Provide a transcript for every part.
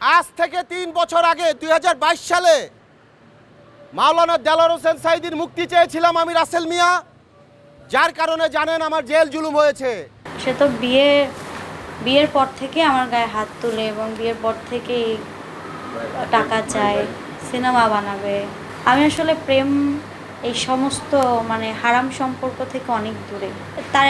আজ থেকে তিন বছর আগে দু হাজার বাইশ সালে মাওলানা দেলার হোসেন সাইদির মুক্তি চেয়েছিলাম আমি রাসেল মিয়া। যার কারণে জানেন আমার জেল জুলুম হয়েছে। সে তো বিয়ে, বিয়ের পর থেকে আমার গায়ে হাত তুলে এবং বিয়ের পর থেকেই টাকা চায়, সিনেমা বানাবে। আমি আসলে প্রেম এই সমস্ত মানে হারাম সম্পর্ক থেকে অনেক দূরে। তার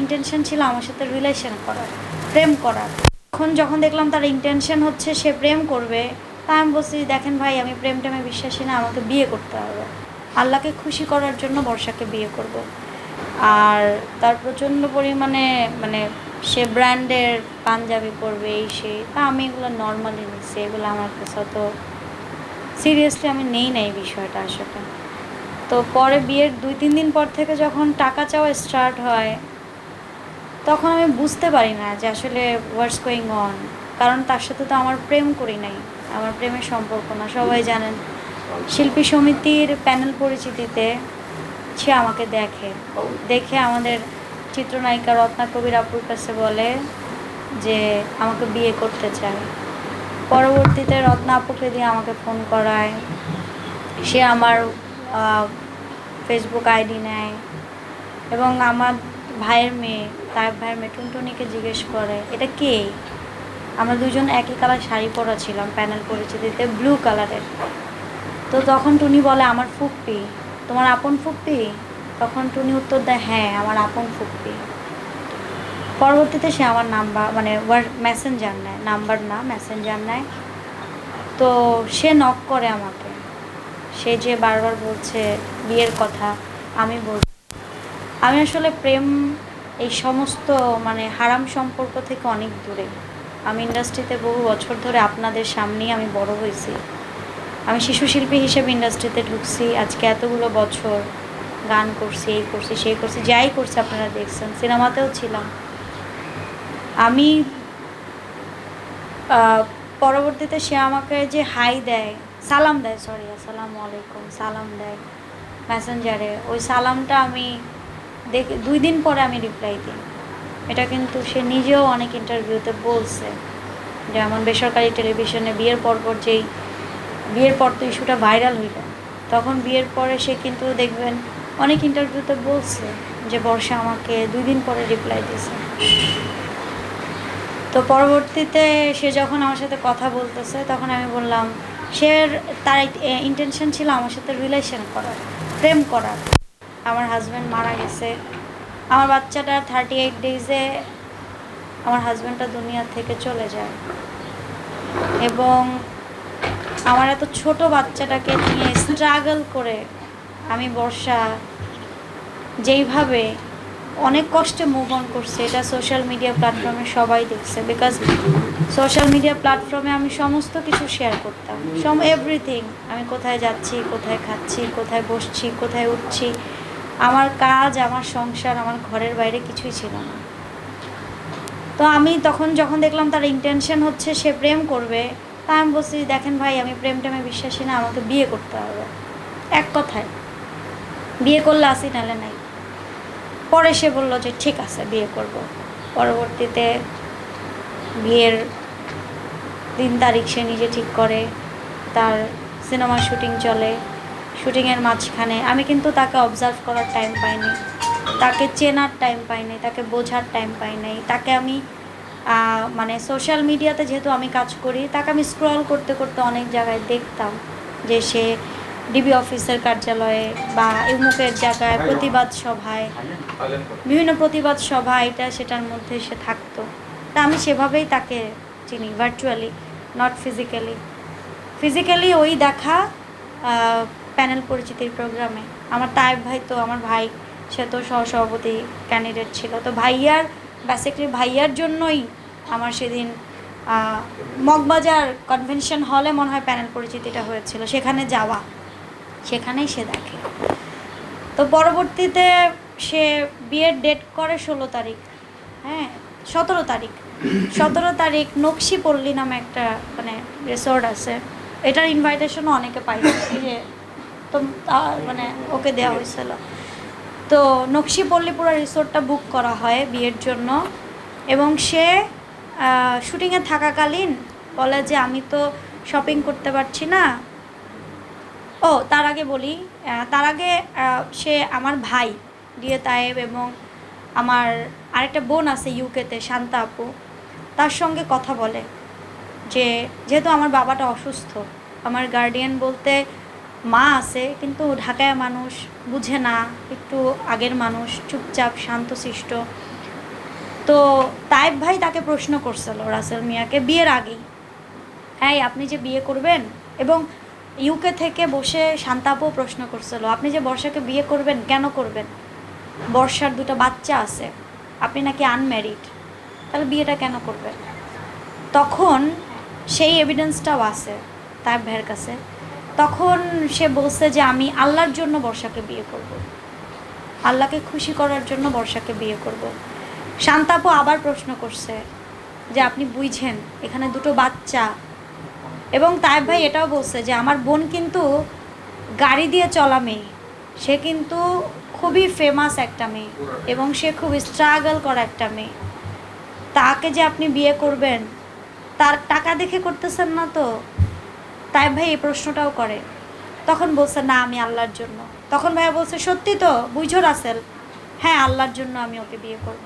ইন্টেনশন ছিল আমার সাথে রিলেশন করার, প্রেম করার। এখন যখন দেখলাম তার ইন্টেনশন হচ্ছে সে প্রেম করবে, তা আমি বলছি, দেখেন ভাই, আমি প্রেম টেমে বিশ্বাসী না, আমাকে বিয়ে করতে হবে আল্লাহকে খুশি করার জন্য বর্ষাকে বিয়ে করব। আর তার প্রচণ্ড পরিমাণে মানে সে ব্র্যান্ডের পাঞ্জাবি পরবে, এই সেই, তা আমি এগুলো নর্মালি নিচ্ছি এগুলো আমার কাছে অত সিরিয়াসলি আমি নেই না এই বিষয়টা আসলে তো পরে বিয়ের দুই তিন দিন পর থেকে যখন টাকা চাওয়া স্টার্ট হয় তখন আমি বুঝতে পারি না যে আসলে হোয়াটস গোয়িং অন কারণ তার সাথে তো আমার প্রেম করি নাই। আমার প্রেমের সম্পর্ক না। সবাই জানেন, শিল্পী সমিতির প্যানেল পরিচিতিতে সে আমাকে দেখে। দেখে আমাদের চিত্রনায়িকা রত্না কবির আপুর কাছে বলে যে, আমাকে বিয়ে করতে চায়। পরবর্তীতে রত্না আপুকে দিয়ে আমাকে ফোন করায়। সে আমার ফেসবুক আইডি নেয়। এবং আমার ভাইয়ের মেয়ে, তার ভাইয়ের মেয়ে টুনটুনিকে জিজ্ঞেস করে, এটা কে? আমরা দুজন একই কালার শাড়ি পরা ছিলাম প্যানেল পরিচিতিতে ব্লু কালারের তো তখন টুনি বলে, আমার ফুপ্পি তোমার আপন ফুপ্পি তখন টুনি উত্তর দেয় হ্যাঁ আমার আপন ফুপ্পি পরবর্তীতে সে আমার নাম্বার মানে ওয়ার মেসেঞ্জার নেয় নাম্বার না মেসেঞ্জার নেয়। তো সে নক করে আমাকে। সে যে বারবার বলছে, বিয়ের কথা, আমি বল আমি আসলে প্রেম এই সমস্ত মানে হারাম সম্পর্ক থেকে অনেক দূরে। আমি ইন্ডাস্ট্রিতে বহু বছর ধরে আপনাদের সামনেই আমি বড় হয়েছি। আমি শিশু শিল্পী হিসেবে ইন্ডাস্ট্রিতে ঢুকছি, আজকে এতগুলো বছর গান করছি, এই করছি, সেই করছি, যাই করছি আপনারা দেখছেন, সিনেমাতেও ছিলাম। আমি পরবর্তীতে সে আমাকে যে হাই দেয়, সালাম দেয় সরি আসসালামু আলাইকুম, সালাম দেয় মেসেঞ্জারে ওই সালামটা আমি দেখে দুই দিন পরে আমি রিপ্লাই দিই। এটা কিন্তু সে নিজেও অনেক ইন্টারভিউতে বলছে যেমন বেসরকারি টেলিভিশনে বিয়ের পরপর যেই, বিয়ের পর তো ইস্যুটা ভাইরাল হইল। তখন বিয়ের পরে সে কিন্তু দেখবেন অনেক ইন্টারভিউতে বলছে যে, বর্ষা আমাকে দুই দিন পরে রিপ্লাই দিয়েছে। তো পরবর্তীতে সে যখন আমার সাথে কথা বলতেছে, তখন আমি বললাম, সে তার ইন্টেনশন ছিল আমার সাথে রিলেশন করার, প্রেম করার। আমার হাজব্যান্ড মারা গেছে। আমার বাচ্চাটা থার্টি এইট ডেজে আমার হাজব্যান্ডটা দুনিয়া থেকে চলে যায়। এবং আমার এত ছোট বাচ্চাটাকে নিয়ে স্ট্রাগল করে আমি বর্ষা যেইভাবে অনেক কষ্টে মুভ অন করছে, এটা সোশ্যাল মিডিয়া প্ল্যাটফর্মে সবাই দেখছে। বিকজ সোশ্যাল মিডিয়া প্ল্যাটফর্মে আমি সমস্ত কিছু শেয়ার করতাম। সম এভরিথিং আমি কোথায় যাচ্ছি, কোথায় খাচ্ছি, কোথায় বসছি, কোথায় উঠছি আমার কাজ, আমার সংসার, আমার ঘরের বাইরে কিছুই ছিল না। তো আমি তখন যখন দেখলাম তার ইন্টেনশন হচ্ছে সে প্রেম করবে, তা আমি বলছি, দেখেন ভাই, আমি প্রেম টেমে বিশ্বাসী না, আমাকে বিয়ে করতে হবে। এক কথায়। বিয়ে করলে আসি নালে নাই। পরে সে বলল যে, ঠিক আছে, বিয়ে করব। পরবর্তীতে বিয়ের দিন তারিখ সে নিজে ঠিক করে, তার সিনেমার শুটিং চলে। শুটিংয়ের মাঝখানে। আমি কিন্তু তাকে অবজার্ভ করার টাইম পাইনি। তাকে চেনার টাইম পাইনি তাকে বোঝার টাইম পাই নাই তাকে আমি মানে সোশ্যাল মিডিয়াতে যেহেতু আমি কাজ করি তাকে আমি স্ক্রল করতে করতে অনেক জায়গায় দেখতাম যে সে ডিবি অফিসের কার্যালয়ে বা ইমুকের জায়গায় প্রতিবাদ সভায় বিভিন্ন প্রতিবাদ সভা এটা সেটার মধ্যে সে থাকতো। তা আমি সেভাবেই তাকে চিনি ভার্চুয়ালি নট ফিজিক্যালি ফিজিক্যালি ওই দেখা প্যানেল পরিচিতির প্রোগ্রামে। আমার তায়েব ভাই তো, আমার ভাই, সে তো সহসভাপতি ক্যান্ডিডেট ছিল। তো ভাইয়ার বেসিক্যালি ভাইয়ার জন্যই আমার সেদিন মগবাজার কনভেনশন হলে মনে হয় প্যানেল পরিচিতিটা হয়েছিল। সেখানে যাওয়া। সেখানেই সে দেখে। তো পরবর্তীতে সে বিয়ের ডেট করে ষোলো তারিখ। হ্যাঁ সতেরো তারিখ। সতেরো তারিখ নকশি পল্লী নামে একটা মানে রিসোর্ট আছে। এটার ইনভাইটেশনও অনেকে পাইছে। যে তো মানে ওকে দেওয়া হয়েছিল। তো নকশি পল্লী পুরো রিসোর্টটা বুক করা হয় বিয়ের জন্য। এবং সে শুটিংয়ে থাকাকালীন বলে যে, আমি তো শপিং করতে পারছি না। ও, তার আগে বলি তার আগে সে আমার ভাই, দিয়ে তায়েব এবং আমার আরেকটা বোন আছে ইউকেতে, শান্তা আপু, তার সঙ্গে কথা বলে যে, যেহেতু আমার বাবাটা অসুস্থ, আমার গার্ডিয়ান বলতে মা আছে, কিন্তু ঢাকায় মানুষ বুঝে না, একটু আগের মানুষ, চুপচাপ, শান্তশিষ্ট। তো তাইব ভাই তাকে প্রশ্ন করছিল রাসেল মিয়াকে বিয়ের আগেই। হ্যাঁ আপনি যে বিয়ে করবেন? এবং ইউকে থেকে বসে শান্তাপও প্রশ্ন করছিল, আপনি যে বর্ষাকে বিয়ে করবেন, কেন করবেন? বর্ষার দুটো বাচ্চা আছে, আপনি নাকি আনম্যারিড, তাহলে বিয়েটা কেন করবেন? তখন সেই এভিডেন্সটাও আছে তার ভাইয়ের কাছে। তখন সে বলছে যে আমি আল্লাহর জন্য বর্ষাকে বিয়ে করব। আল্লাহকে খুশি করার জন্য বর্ষাকে বিয়ে করব। শান্তাপু আবার প্রশ্ন করছে যে আপনি বুঝছেন এখানে দুটো বাচ্চা এবং তাইব ভাই এটাও বলছে যে আমার বোন কিন্তু গাড়ি দিয়ে চলা মেয়ে সে কিন্তু খুবই ফেমাস একটা মেয়ে এবং সে খুব স্ট্রাগল করা একটা মেয়ে তাকে যে আপনি বিয়ে করবেন, তার টাকা দেখে করতেছেন না তো তাই ভাই এই প্রশ্নটাও করে। তখন বলছে, না, আমি আল্লাহর জন্য। তখন ভাইয়া বলছে, সত্যি তো? বুঝো, রাসেল। হ্যাঁ আল্লাহর জন্য আমি ওকে বিয়ে করব।